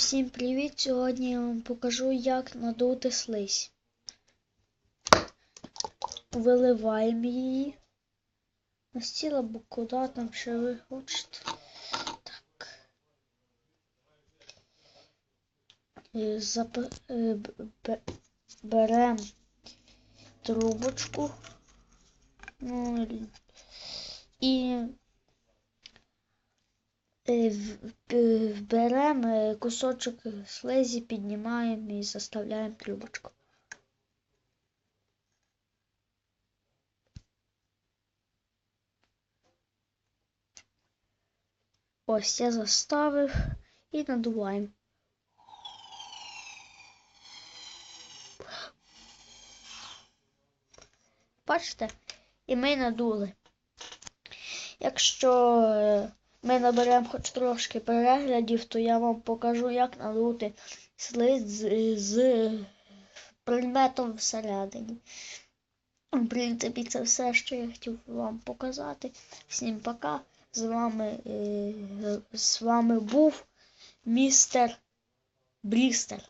Всім привіт! Сьогодні я вам покажу, як надути слизь. Виливаємо її на або куди там ще ви хочете. Так. Е, Зап... е, Беремо трубочку. Ну, і беремо е, кусочок слизі, піднімаємо і заставляємо трубочку. Ось я заставив і надуваємо. Бачите? І ми надули. Якщо е, ми наберемо хоч трошки переглядів, то я вам покажу, як надути слиз з, з предметом всередині. В принципі, це все, що я хотів вам показати. Всім пока. З вами, е, з вами був містер Брістер.